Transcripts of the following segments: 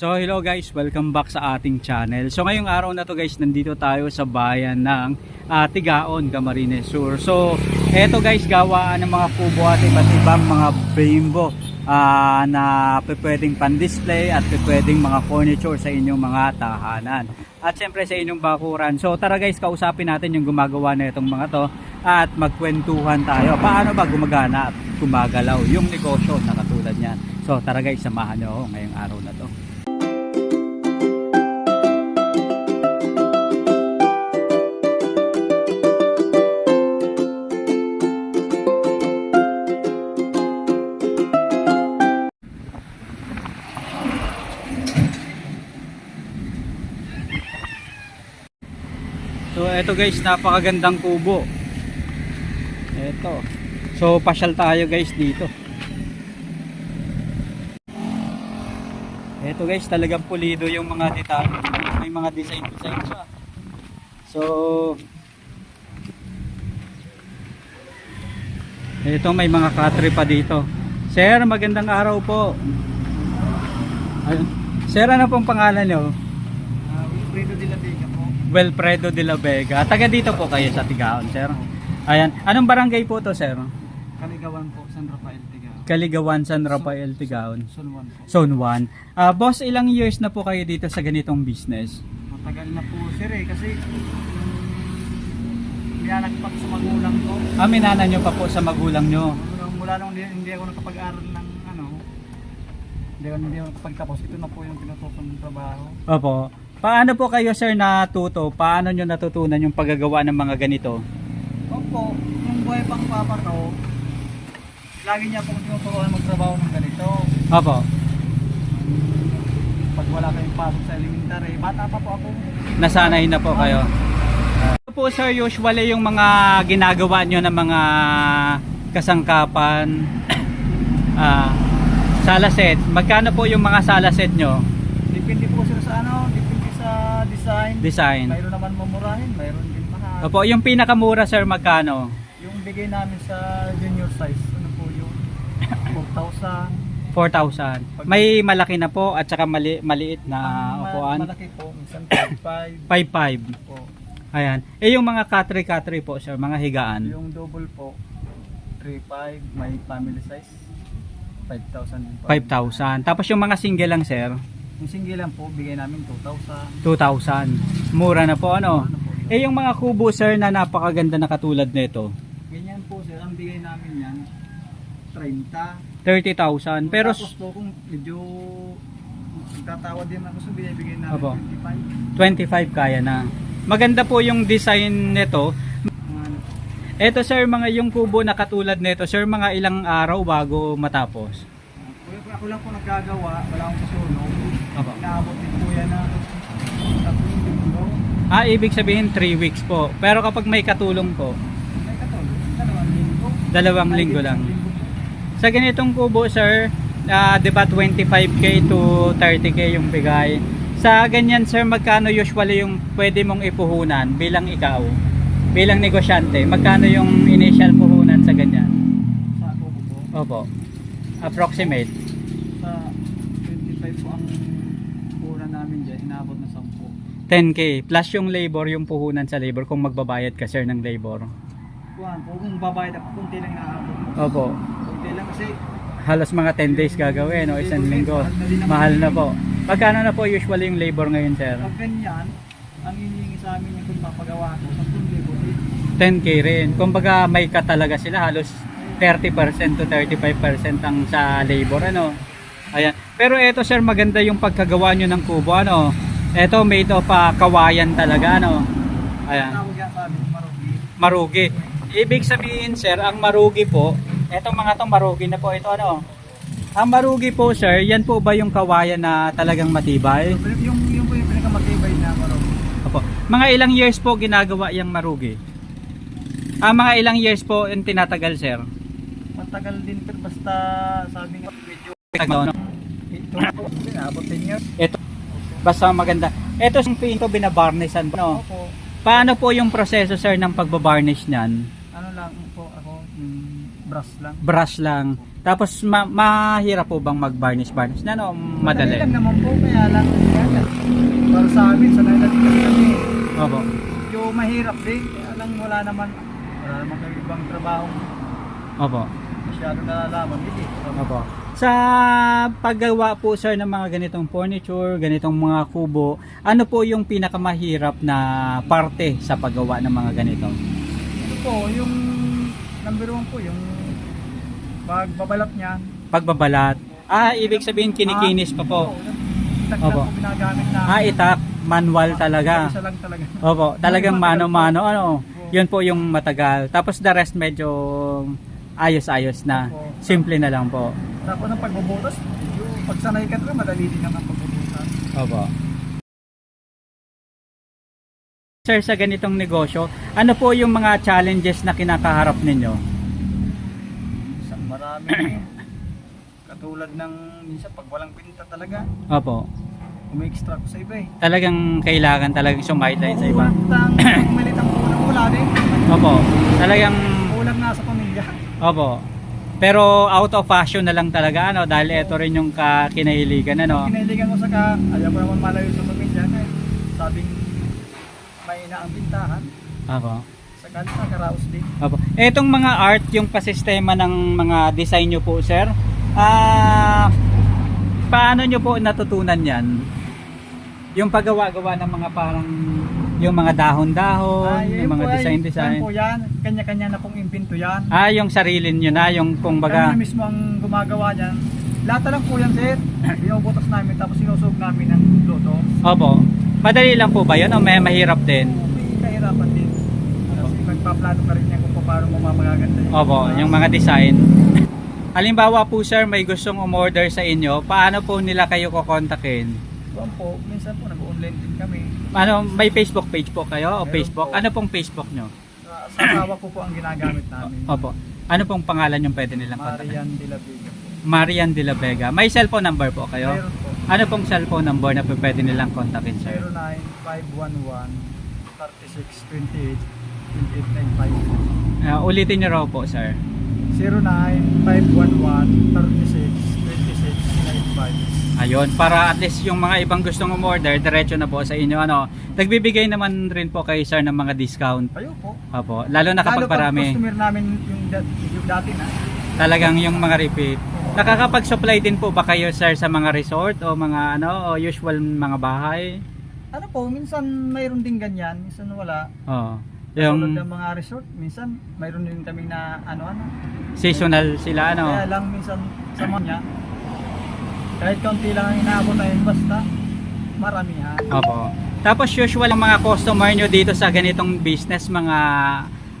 So hello guys, welcome back sa ating channel. So ngayong araw na to guys, nandito tayo sa bayan ng ah, Tigaon, Camarines Sur. So eto guys, gawaan ng mga kubo at iba't ibang mga bimbo ah, na pwedeng pan-display at pwedeng mga furniture sa inyong mga tahanan. At syempre sa inyong bakuran. So tara guys, kausapin natin yung gumagawa na itong mga to at magkwentuhan tayo. Paano ba gumagana at gumagalaw yung negosyo na katulad niyan. So tara guys, samahan niyo ako ngayong araw na to. Eto guys, napakagandang kubo. Eto. So pasyal tayo guys dito. Eto guys, talagang pulido yung mga detalye. May mga design design pa. So Eto may mga katre pa dito. Sir, magandang araw po. Ayun. Sir, ano pong pangalan niyo? Uh, Wilfredo de la Vega. Wilfredo de la Vega. Taga dito po kayo sa Tigaon, sir. Ayan. Anong barangay po to, sir? Kaligawan po, San Rafael Tigaw. Kaligawan, San Rafael, Tigaon. Son 1 po. Zone 1. Ah, boss, ilang years na po kayo dito sa ganitong business? Matagal na po sir eh, kasi pa sa magulang ko. Ah, minana nyo pa po sa magulang nyo. Mula, mula nung hindi, hindi ako nakapag-aral ng ano, hindi ako, hindi ako nakapagtapos. Ito na po yung tinutukan ng trabaho. Opo. Paano po kayo, sir, natuto? Paano nyo natutunan yung paggagawa ng mga ganito? Opo, yung buhay pang papa ko, lagi niya pong tinuturuan magtrabaho ng ganito. Opo. Pag wala kayong pasok sa elementary, bata pa po ako. Nasanay na po kayo. Ano po, sir, usually yung mga ginagawa nyo ng mga kasangkapan, ah, salaset, magkano po yung mga salaset nyo? Depende po sir sa ano, depende sa design. Mayroon naman mamurahin, mayroon din mahal. Opo, yung pinakamura, sir, magkano? Yung bigay namin sa junior size, ano po yung 4,000. 4,000. May malaki na po at saka mali, maliit na ma- upuan. malaki po, minsan 5,500 5,500. po. Ayan. Eh yung mga katri-katri po, sir, mga higaan. Yung double po, 3,500, may family size, 5,000 din po. 5,000. Tapos yung mga single lang, sir, Yung single lang po, bigay namin 2,000. 2,000. Mura na po, ano? Ano po yun? Eh yung mga kubo, sir, na napakaganda na katulad nito, Ganyan po sir, ang bigay namin yan, 30. 30,000. Pero Tapos po kung medyo tatawad din ako sa binibigay namin Opo. 25. 25 kaya na. Maganda po yung design nito. Mga ano. Eto sir, mga yung kubo na katulad nito, sir, mga ilang araw bago matapos. Ako lang po nagkagawa, wala akong susunog. Opo. Inaabot din po yan na tatlong linggo. Ah, ibig sabihin 3 weeks po. Pero kapag may katulong po, Ay, katulog. Dalawang linggo. dalawang Ay, linggo lang. linggo po. Sa ganitong kubo, sir, ah, 'di ba 25k to 30k yung bigay. Sa ganyan, sir, magkano usually yung pwede mong ipuhunan bilang ikaw, bilang negosyante? Magkano yung initial puhunan sa ganyan? Sa kubo po. Opo. Approximate. Sa 25 po ang una namin dyan. Inaabot na 10. 10k plus yung labor, yung puhunan sa labor kung magbabayad ka sir ng labor. Kuhan po, kung babayad ako, kunti lang inaabot. Opo. Kunti lang kasi Halos mga 10 days gagawin o isang linggo. Mahal na po. Magkano na po usually yung labor ngayon sir? pag ganyan, ang hinihingi sa amin yung kung papagawa ko, 10 libo din. 10k rin. Kumbaga may ka talaga sila halos 30% to 35% ang sa labor ano. Ayan. Pero eto sir maganda yung pagkagawa nyo ng kubo ano. Eto made of ah, kawayan talaga ano. Ayan. Marugi. Ibig sabihin sir, ang marugi po, etong mga to marugi na po ito ano. Ang marugi po sir, yan po ba yung kawayan na talagang matibay? Yung, yung po yung pinakamatibay na marugi. Opo. Mga ilang years po ginagawa yung marugi? Ah, mga ilang years po yung tinatagal sir? Matagal din pero basta sabi nga medyo Ano? ito po, sinabot din yun. Ito, basta maganda. Ito yung pinto binabarnisan po. No? Opo, Paano po yung proseso sir ng pagbabarnish niyan? ano lang po ako, mm, brush lang. Brush lang. Tapos ma- mahirap po bang mag-varnish varnish na no? Madali Madali. lang naman po, kaya lang kaya, para sa amin, sanay na din kasi kami. Opo. Yung mahirap din, kaya lang wala naman, wala naman kami ibang trabaho Opo. masyado nalalaman. Hindi. Opo. Sa paggawa po sir ng mga ganitong furniture, ganitong mga kubo, ano po yung pinakamahirap na parte sa paggawa ng mga ganito? Ito po, yung number one po, yung pagbabalat niyan. Pagbabalat. Ah, ibig sabihin kinikinis pa po. Itak Opo. po ginagamit na. Ah, itak, manual talaga. Isa lang talaga. Opo, talagang mano-mano ano. Yun po yung matagal. Tapos the rest medyo ayos-ayos na. Simple na lang po. Tapos ang pagbubutas, yung pagsanay ka talaga, madali din naman pagbubutas. Opo. Sir, sa ganitong negosyo, ano po yung mga challenges na kinakaharap ninyo? Sa marami katulad ng minsan pag walang pinta talaga, Opo. umi-extract sa iba eh. Talagang kailangan talagang sumideline sa iba. Kulang malit ang kulang wala din. Opo. Talagang Kulang na sa pamilya. Opo. Pero out of fashion na lang talaga ano dahil ito rin yung ka- kinahiligan ano. Kinahiligan ko sa ka, ayaw ko naman malayo sa pamilya. Eh. Sabing may na ang bintahan. Opo. Sa kalisa, karaos din. Opo. Etong mga art, yung pasistema ng mga design nyo po, sir. Ah, paano nyo po natutunan 'yan? Yung paggawa-gawa ng mga parang yung mga dahon-dahon, Ah, yun yung mga design-design. yan po yan. Kanya-kanya na pong impinto yan. Ah, yung sarili nyo na, yung kung baga, Kami mismo ang gumagawa niyan. Lahat na lang po yan, sir. Binubutas namin tapos sinusog namin ng loto. opo. Madali lang po ba yun o may mahirap din? May kahirapan din. Kasi magpaplano ka rin yan kung paano mo mamagaganda yun. Opo, yung mga design. Halimbawa po sir, may gustong umorder sa inyo, paano po nila kayo kukontakin? Doon po, minsan po nag-online din kami. Ano, may Facebook page po kayo o Meron Facebook? po. Ano pong Facebook nyo? Sa asawa ko po ang ginagamit namin. Opo. Ano pong pangalan yung pwede nilang kontakin? Marian de la Vega po. Marian de la Vega. May cellphone number po kayo? Meron po. Ano pong cellphone number na pwede nilang kontakin sir? 09511 3628 2895. Uh, ulitin niyo raw po sir. 09511 36 26 95. Ayun, para at least yung mga ibang gustong umorder, diretso na po sa inyo. Ano, nagbibigay naman rin po kayo sir ng mga discount. Kayo po. Opo, lalo na kapag Lalo parami. customer namin yung, dat- yung dati na. Talagang yung mga repeat. Nakakapag-supply din po ba kayo sir sa mga resort o mga ano, o usual mga bahay? Ano po, minsan mayroon din ganyan, minsan wala. Oo. Yung Yung ng mga resort, minsan mayroon din kaming na ano-ano. seasonal sila ano. Kaya lang minsan sa mga niya, kahit kaunti lang ang inaabot na yun, basta maramihan. Opo. Tapos usual ang mga customer nyo dito sa ganitong business, mga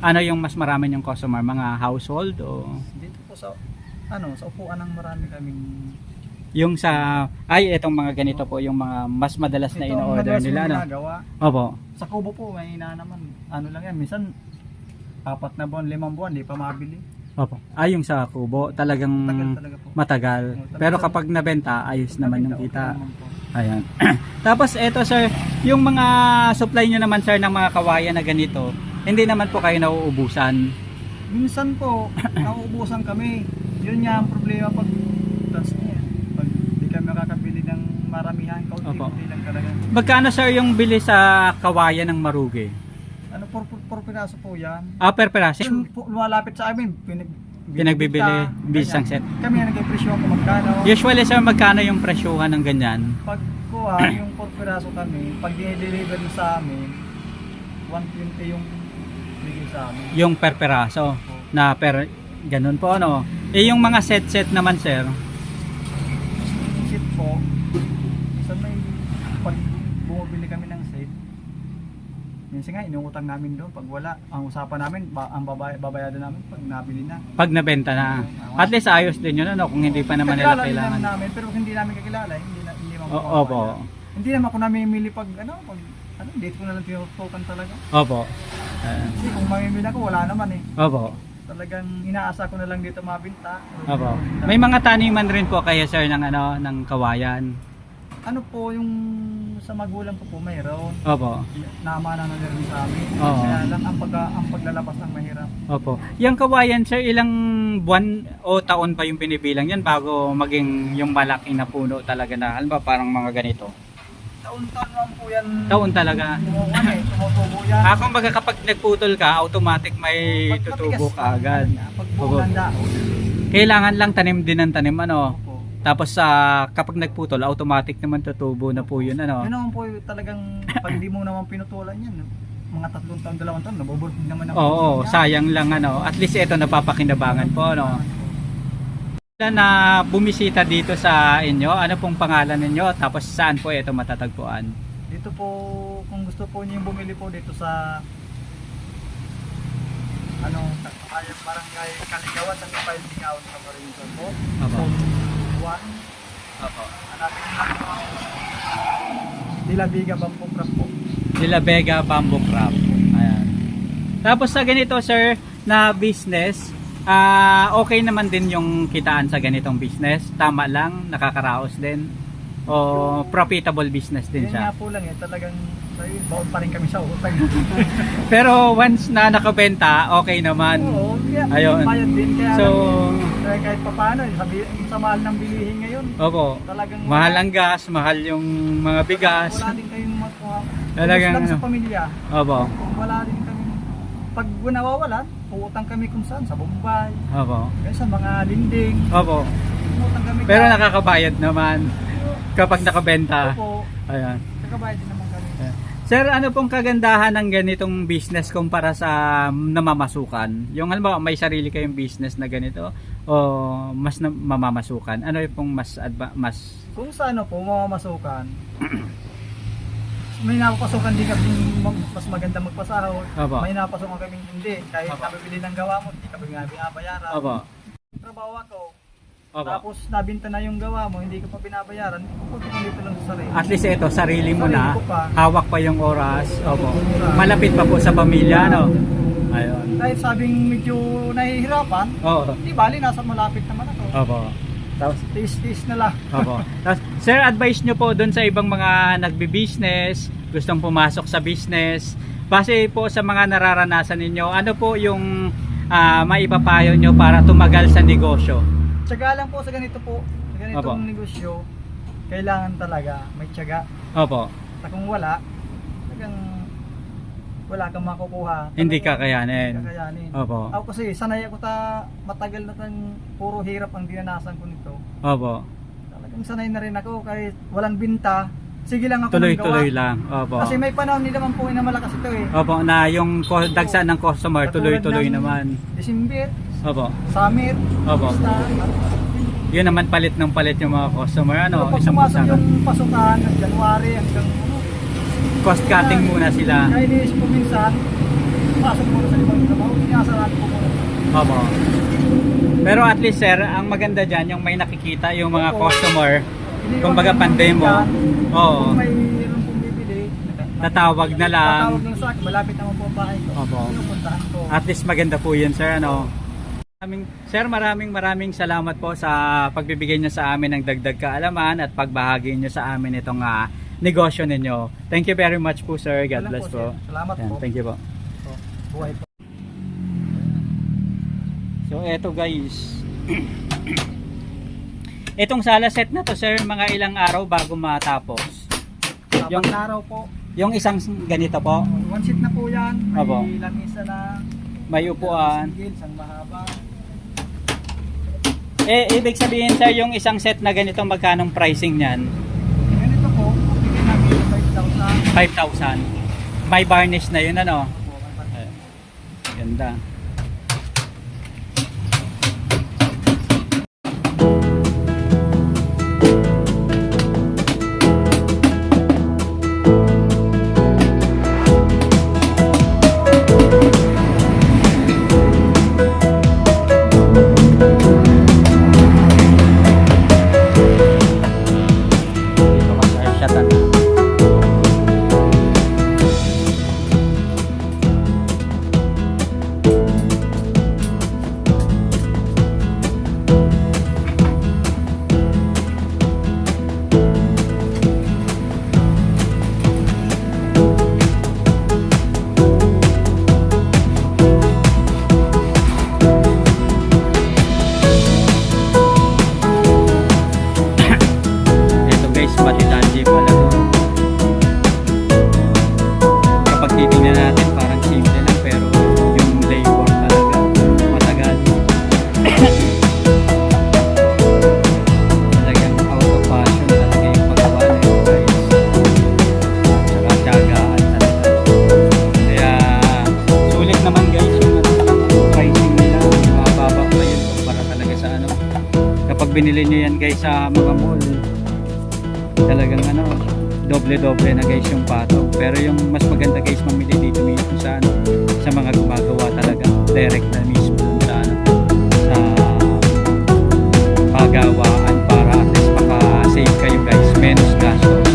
ano yung mas marami yung customer, mga household o Dito po sa ano, sa upuan ng marami kaming yung sa ay etong mga ganito po yung mga mas madalas na Ito ang madalas nila kong no. ginagawa. Opo. Sa kubo po, may ina naman. Ano lang yan, minsan apat na buwan, limang buwan, di pa mabili. Opo. Yung sa kubo talagang Tagal talaga po. matagal. Oo, Pero talagang- kapag nabenta, ayos naman yung kita. Ayan. Tapos eto sir, yung mga supply nyo naman sir ng mga kawayan na ganito, hindi naman po kayo nauubusan. Minsan po, nauubusan kami. Yun nga ang problema pag trans niya. Pag di kami makakabili ng maramihan, kaunti-unti lang talaga. Magkano sir yung bili sa kawayan ng marugi? Ano, por, por, por piraso po yan. Ah, per peraso? Yung po, lumalapit sa amin, pinag, Pinagbibili, bisang ganyan. set. Kami ang nag-presyo kung magkano. Usually sir, magkano yung presyuhan ng ganyan? Pag kuha, yung por piraso kami, pag dinideliver mo sa amin, 120 yung bigay sa amin. Yung per peraso na per ganun po ano. Eh yung mga set-set naman sir, Yung set po, sa may, pag bumibili kami ng set, minsan nga inuutang namin doon pag wala. Ang usapan namin, ba, ang babay, babayadan namin pag nabili na. pag nabenta na. At least ayos din yun ano kung hindi pa naman nila Kakilala din kailangan. namin namin, pero kung hindi namin kakilala, hindi na hindi naman O- mawawala. Opo. Hindi naman ako namimili pag ano, pag ano, date ko na lang tinutukan talaga. Opo. Ah, Kasi kung mamimili ako, wala naman eh. opo. Talagang inaasa ko na lang dito mabinta. Opo. May mga taniman rin po kayo sir ng ano ng kawayan. Ano po yung sa magulang ko po mayroon. Opo. Namana na rin sa amin. Oo. Kaya lang ang, pag, ang paglalabas ang mahirap. Opo. Yung kawayan sir, ilang buwan o taon pa yung binibilang yan bago maging yung malaki na puno talaga na, alam ba parang mga ganito? Taon-taon lang po yan. Taon talaga. Tumukan eh, tumutubo yan. Ah, kumbaga kapag nagputol ka, automatic may Pag tutubo matigas ka agad. Pag Opo. Kailangan lang tanim din ng tanim ano. Opo. Tapos sa kapag nagputol, automatic naman tutubo na po yun ano. Yun naman po yung talagang pag hindi mo naman pinutulan yan, mga tatlong taon, dalawang taon, nabubulog naman ang Oo, niya. sayang lang ano. At least ito napapakinabangan po ano. Na bumisita dito sa inyo, ano pong pangalan ninyo? Tapos saan po ito matatagpuan? Dito po, kung gusto po niyo bumili po dito sa ano, ay barangay Kaligawan sa Filing Out sa Marinson po. Opo. Zone 1. Opo. Hanapin po ang Dilabiga Bamboo Craft po. Dila Vega Bamboo Crab. Ayan. Tapos sa ganito sir na business, ah okay naman din yung kitaan sa ganitong business. Tama lang, nakakaraos din. O profitable business din Yan nga siya. po lang eh, talagang sabi, baon pa rin kami sa utang. Pero once na nakabenta, okay naman. Oo, kaya Ayun. bayad din. Kaya So, kaya kahit pa paano, eh, sabi, sa mahal ng bilihin ngayon, opo. talagang Mahal ang gas, mahal yung mga bigas. Wala din kayong makuha. Talagang- Talagang lang sa pamilya. Opo. Kung wala din kami, pag nawawala, puutang kami kung saan, sa Bombay, Opo. kaya sa mga linding, Opo. puutang kami. Pero ka- nakakabayad naman kapag nakabenta. Opo, Ayan. nakabayad din naman. Sir, ano pong kagandahan ng ganitong business kumpara sa namamasukan? Yung halimbawa may sarili kayong business na ganito o mas na, mamamasukan? Ano yung pong mas adva- mas Kung sa ano po, mamamasukan, may napapasukan din kami mag- mas maganda magpasahod. Opo. May napapasukan kami hindi. Kahit Opo. nabibili ng gawa mo, hindi kami nga binabayaran. Opo. Trabaho ako. Opo. Tapos nabinta na yung gawa mo, hindi ka pa binabayaran. Pupunta ka dito lang sa sarili. At least ito, sarili mo Sarili na. ko pa. Hawak pa yung oras. Opo. Malapit pa po sa pamilya, no? Ayun. Kahit sabing medyo nahihirapan, Oo. di bali, nasa malapit naman ako. Opo. Tapos, Tis-tis na lang. Opo. Tapos, sir, advice nyo po doon sa ibang mga nagbi-business, gustong pumasok sa business, base po sa mga nararanasan ninyo, ano po yung ah, maipapayo nyo para tumagal sa negosyo? Tsaga lang po sa ganito po. Sa ganitong Opo. negosyo, kailangan talaga may tsaga. Opo. At kung wala, talagang wala kang makukuha. Hindi kakayanin. Hindi kakayanin. Opo. Ako kasi sanay ako ta matagal na tang puro hirap ang dinanasan ko nito. Opo. Talagang sanay na rin ako kahit walang binta. Sige lang ako ng Tuloy-tuloy lang. Opo. Kasi may panahon din naman po na malakas ito eh. Opo, na yung ko- dagsa ng customer, Katulad tuloy-tuloy ng naman. December, Opo. summer, Opo. basta. Yun naman palit ng palit yung mga customer. Ano, Pero pag isang pumasok pusakan. yung pasukan ng January hanggang ano, Cost cutting muna sila. kaya iniisip ko minsan, pasok muna sa limang trabaho, sinasaraan ko muna. Opo. Pero at least sir, ang maganda dyan, yung may nakikita yung mga Oo. customer, Hindi kumbaga ko pandemo, oo, Kung mayroon pong bibili, tatawag na lang. tatawag lang sa akin, malapit naman po ang bahay ko. Opo. Pinupuntahan ko. At least maganda po yun sir, ano. Maraming, sir, maraming maraming salamat po sa pagbibigay niyo sa amin ng dagdag kaalaman at pagbahagi niyo sa amin itong ah, negosyo ninyo. Thank you very much po sir. God bless po, sir. Salamat Yan, po. thank you po. So, buhay po. So eto guys. Itong sala set na to sir, mga ilang araw bago matapos. Yung Yung- araw po, Yung isang ganito po, one seat na po yan. May Opo. lamisa na. may upuan. Isang mahaba. Eh, ibig sabihin sir, yung isang set na ganito, magkanong pricing niyan? Ganito po, bigyan namin 5,000. 5,000. May varnish na yun, ano? po. Ay, Ganda. Guys sa mga mall, talagang ano, doble-doble na guys yung patong. Pero yung mas maganda guys mamili dito mismo sa ano, sa mga gumagawa talaga direct na mismo sa ano, sa pagawaan para at least maka-save kayo guys, menos gastos.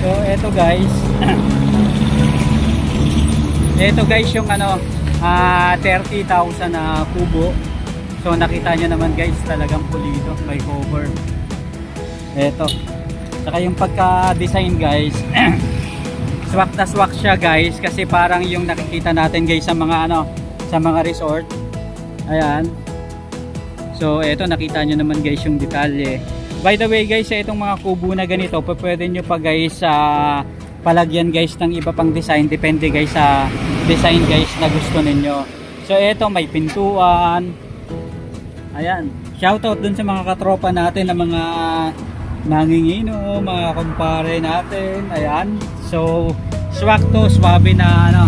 So eto guys, eto guys yung ano, ah 30,000 na kubo. So nakita nyo naman guys, talagang pulido, may cover. Eto. Saka yung pagka-design guys, swak na swak siya guys kasi parang yung nakikita natin guys sa mga ano, sa mga resort. Ayan. So eto nakita nyo naman guys yung detalye. By the way guys, sa itong mga kubo na ganito, pwede nyo pa guys sa palagyan guys ng iba pang design. Depende guys sa design guys na gusto ninyo. So eto may pintuan. Ayan. Shoutout dun sa mga katropa natin na mga nangingino, mga kumpare natin. Ayan. So swak to, swabe na ano.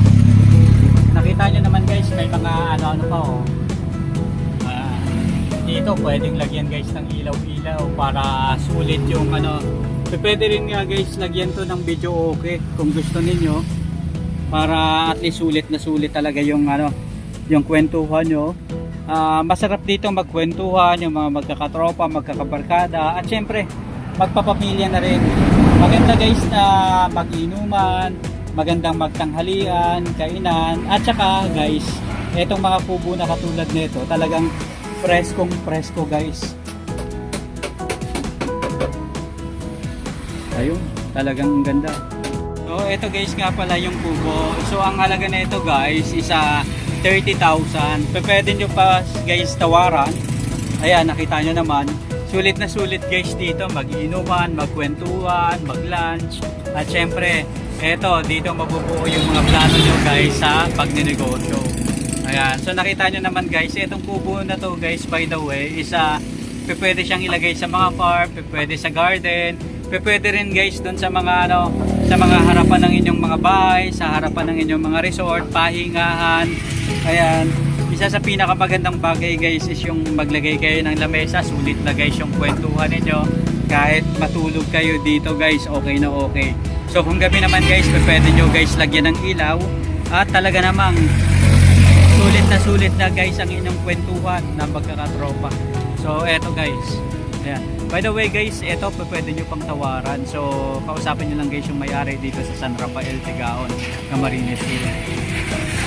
Nakita nyo naman guys, may mga ano-ano pa oh. Ah, dito pwedeng lagyan guys ng ilaw-ilaw para sulit yung ano. Pwede rin nga guys lagyan to ng video okay kung gusto ninyo para at least sulit na sulit talaga yung ano yung kwentuhan nyo. Ah, masarap dito magkwentuhan yung mga magkakatropa, magkakabarkada at syempre magpapamilya na rin. Maganda guys na mag-inuman, magandang magtanghalian, kainan at saka guys, etong mga kubo na katulad nito talagang preskong presko guys. Ayun, talagang ganda. So, ito guys nga pala yung kubo. So, ang halaga na ito guys, isa 30,000. Pe- Pwede nyo pa guys tawaran. Ayan, nakita nyo naman. Sulit na sulit guys dito. Mag-inuman, magkwentuhan, mag-lunch. At syempre, eto, dito mabubuo yung mga plano nyo guys sa pagninegosyo. Ayan, so nakita nyo naman guys, itong kubo na to guys, by the way, isa pe- pwede siyang ilagay sa mga farm, pwede sa garden, pwede rin guys doon sa mga ano, sa mga harapan ng inyong mga bahay, sa harapan ng inyong mga resort, pahingahan. Ayan, isa sa pinakamagandang bagay guys is yung maglagay kayo ng lamesa, sulit na guys yung kwentuhan ninyo. Kahit matulog kayo dito guys, okay na okay. So kung gabi naman guys, pwede nyo guys lagyan ng ilaw at talaga namang sulit na sulit na guys ang inyong kwentuhan na magkakatropa. So eto guys. Ayan. By the way guys, pa pwede nyo pang tawaran. So kausapin nyo lang guys yung may-ari dito sa San Rafael Tigaon, Camarines Sur.